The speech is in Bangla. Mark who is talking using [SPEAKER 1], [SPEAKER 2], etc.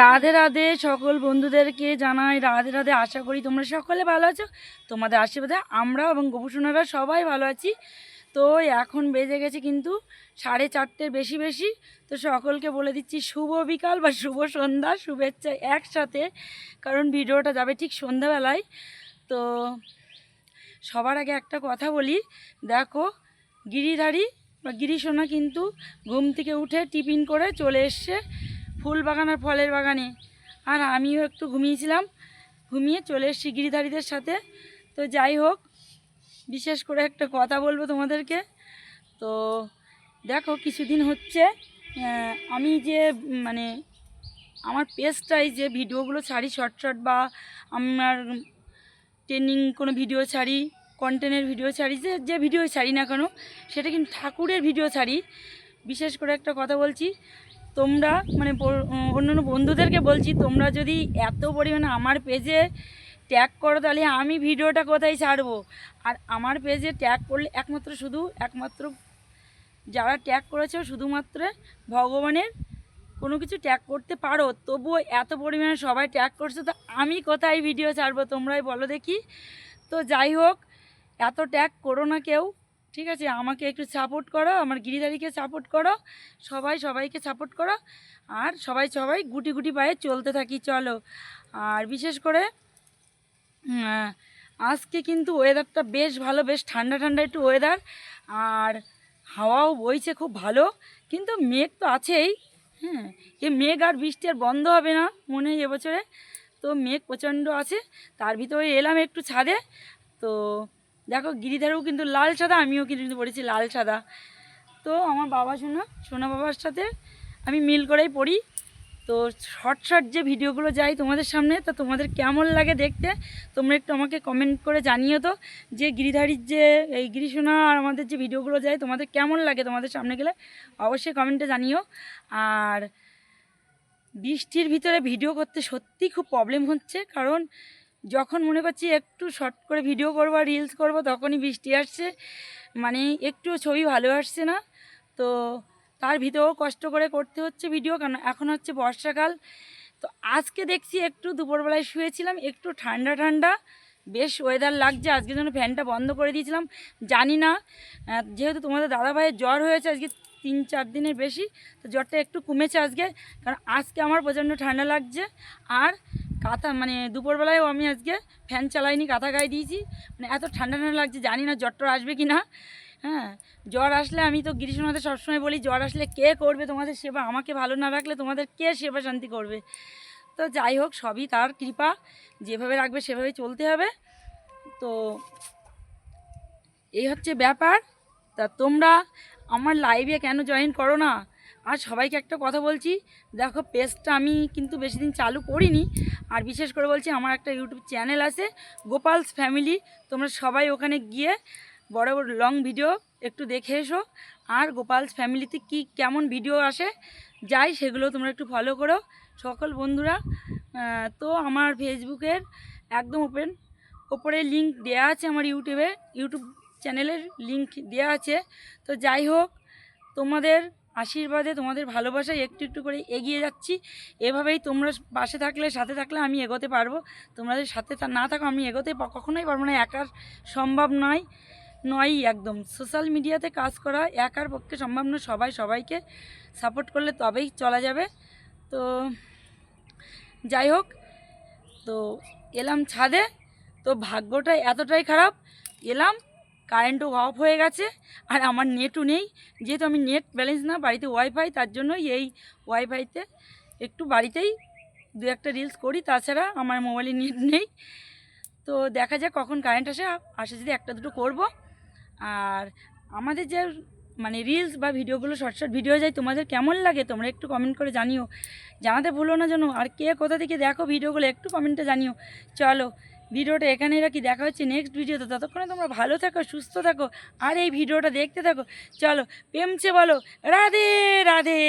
[SPEAKER 1] রাধে রাধে সকল বন্ধুদেরকে জানাই, রাধে রাধে আশা করি তোমরা সকলে ভালো আছো। তোমাদের আশীর্বাদে আমরা এবং গোপুসোনারা সবাই ভালো আছি। তো এখন বেজে গেছে কিন্তু সাড়ে চারটের বেশি বেশি। তো সকলকে বলে দিচ্ছি, শুভ বিকাল বা শুভ সন্ধ্যা, শুভেচ্ছা একসাথে। কারণ ভিডিওটা যাবে ঠিক সন্ধ্যাবেলায়। তো সবার আগে একটা কথা বলি। দেখো, গিরিধারী বা গিরিসোনা কিন্তু ঘুম থেকে উঠে টিফিন করে চলে এসছে ফুল বাগান আর ফলের বাগানে। আর আমিও একটু ঘুমিয়েছিলাম, ঘুমিয়ে চলে এসেছি গিরিধারীদের সাথে। তো যাই হোক, বিশেষ করে একটা কথা বলব তোমাদেরকে। তো দেখো কিছুদিন হচ্ছে আমি যে মানে আমার পেজটাই যে ভিডিওগুলো ছাড়ি শর্ট শর্ট বা আমার ট্রেনিং কোনো ভিডিও ছাড়ি কন্টেন্টের ভিডিও ছাড়ি, যে যে ভিডিও ছাড়ি না কেন, সেটা কিন্তু ঠাকুরের ভিডিও ছাড়ি। বিশেষ করে একটা কথা বলছি, তোমরা মানে অন্যান্য বন্ধুদেরকে বলছি, তোমরা যদি এত পরিমাণে আমার পেজে ট্যাগ করো, তাহলে আমি ভিডিওটা কোথায় ছাড়বো? আর আমার পেজে ট্যাগ করলে একমাত্র শুধু, একমাত্র যারা ট্যাগ করেছে, শুধুমাত্র ভগবানের কোনো কিছু ট্যাগ করতে পারো। তবুও এত পরিমাণে সবাই ট্যাগ করছে, তো আমি কোথায় ভিডিও ছাড়বো, তোমরাই বলো দেখি। তো যাই হোক এত ট্যাগ করো না কেউ, ঠিক আছে? আমাকে একটু সাপোর্ট করো, আমার গিরিধারীকে সাপোর্ট করো, সবাই সবাইকে সাপোর্ট করো, আর সবাই সবাই গুটি গুটি পায়ে চলতে থাকি, চলো। আর বিশেষ করে আজকে কিন্তু ওয়েদারটা বেশ ভালো, বেশ ঠান্ডা ঠান্ডা একটু ওয়েদার আর হাওয়াও বইছে খুব ভালো, কিন্তু মেঘ তো আছেই হ্যাঁ? এ মেঘ আর বৃষ্টি আর বন্ধ হবে না মনে হয় এবছরে তো মেঘ প্রচণ্ড আছে, তার ভিতরে এলাম একটু ছাদে, তো দেখো গিরিধারেও কিন্তু লাল সাদা, আমিও কিন্তু পড়েছি লাল সাদা। তো আমার বাবা শোনা, সোনা বাবার সাথে আমি মিল করেই পড়ি। তো শর্ট শর্ট যে ভিডিওগুলো যায় তোমাদের সামনে, তা তোমাদের কেমন লাগে দেখতে, তোমরা একটু আমাকে কমেন্ট করে জানিও তো যে গিরিধারীর যে এই গিরিশোনা আর আমাদের যে ভিডিওগুলো যায় তোমাদের কেমন লাগে তোমাদের সামনে গেলে অবশ্যই কমেন্টে জানিও। আর বৃষ্টির ভিতরে ভিডিও করতে সত্যি খুব প্রবলেম হচ্ছে, কারণ যখন মনে করছি একটু শর্ট করে ভিডিও করব রিলস করব, তখনই বৃষ্টি আসছে। মানে একটু ছবি ভালো আসছে না। তো তার ভিতরেও কষ্ট করে করতে হচ্ছে ভিডিও কারণ এখন হচ্ছে বর্ষাকাল। তো আজকে দেখছি একটু দুপুরবেলায় শুয়েছিলাম, একটু ঠান্ডা ঠান্ডা। বেশ ওয়েদার লাগছে, আজকে জন্য ফ্যানটা বন্ধ করে দিয়েছিলাম। জানি না যেহেতু তোমাদের দাদা ভাইয়ের জ্বর হয়েছে আজকে তিন চার দিনের বেশি, তো জ্বরটা একটু কমেছে আজকে। কারণ আজকে আমার প্রচণ্ড ঠান্ডা লাগছে। আর কাঁথা মানে দুপুরবেলায়ও আমি আজকে ফ্যান চালাইনি, কাঁথা গায়ে দিয়েছি। মানে এত ঠান্ডা ঠান্ডা লাগছে, জানি না জ্বরটা আসবে কি না হ্যাঁ জ্বর আসলে আমি তো গ্রীষ্মনাথে সবসময় বলি, জ্বর আসলে কে করবে? তোমাদের সেবা আমাকে ভালো না রাখলে তোমাদের কে সেবা শান্তি করবে? তো যাই হোক, সবই তার কৃপা। যেভাবে রাখবে, সেভাবেই চলতে হবে। তো এই হচ্ছে ব্যাপার। তা তোমরা আমার লাইভে কেন জয়েন করো না? আর সবাইকে একটা কথা বলছি, দেখো পেজটা আমি কিন্তু বেশি দিন চালু করিনি, আর বিশেষ করে বলছি আমার একটা ইউটিউব চ্যানেল আছে, গোপালস ফ্যামিলি, তোমরা সবাই ওখানে গিয়ে বড় বড় লং ভিডিও একটু দেখে এসো, আর গোপালস ফ্যামিলিতে কি কেমন ভিডিও আসে, যাই সেগুলো তোমরা একটু ফলো করো, সকল বন্ধুরা তো আমার ফেসবুকের একদম ওপেন ওপরে লিঙ্ক দেওয়া আছে আমার ইউটিউবে, ইউটিউব চ্যানেলের লিঙ্ক দেওয়া আছে, তো যাই হোক, তোমাদের আশীর্বাদে তোমাদের ভালোবাসায় একটু একটু করে এগিয়ে যাচ্ছি। এভাবেই তোমরা পাশে থাকলে, সাথে থাকলে আমি এগোতে পারব। তোমাদের সাথে না থাকো, আমি এগোতে কখনোই পারব না। একার সম্ভব নয়, নয়ই একদম। সোশ্যাল মিডিয়াতে কাজ করা একার পক্ষে সম্ভব নয়। সবাই সবাইকে সাপোর্ট করলে তবেই চলা যাবে। তো যাই হোক, তো এলাম ছাদে। তো ভাগ্যটা এতটাই খারাপ। এলাম কারেন্টও অফ হয়ে গেছে, আর আমার নেটও নেই। যেহেতু আমি নেট ব্যালেন্স না, বাড়িতে ওয়াইফাই তার জন্যই এই ওয়াইফাইতে একটু বাড়িতেই দু একটা রিলস করি। তাছাড়া আমার মোবাইলে নেট নেই। তো দেখা যাক কখন কারেন্ট আসে। আসে যদি একটা দুটো করব। আর আমাদের যে মানে রিলস বা ভিডিওগুলো শর্ট শর্ট ভিডিও যায়, তোমাদের কেমন লাগে? তোমরা একটু কমেন্ট করে জানিও। জানাতে ভুলো না যেন। আর কে কোথা থেকে দেখো ভিডিওগুলো একটু কমেন্টে জানিও। চলো ভিডিওটা এখানেই রাখি, দেখা হচ্ছে নেক্সট ভিডিওতে। ততক্ষণে তোমরা ভালো থাকো, সুস্থ থাকো, আর এই ভিডিওটা দেখতে থাকো। চলো প্রেমছে বলো, রাধে রাধে।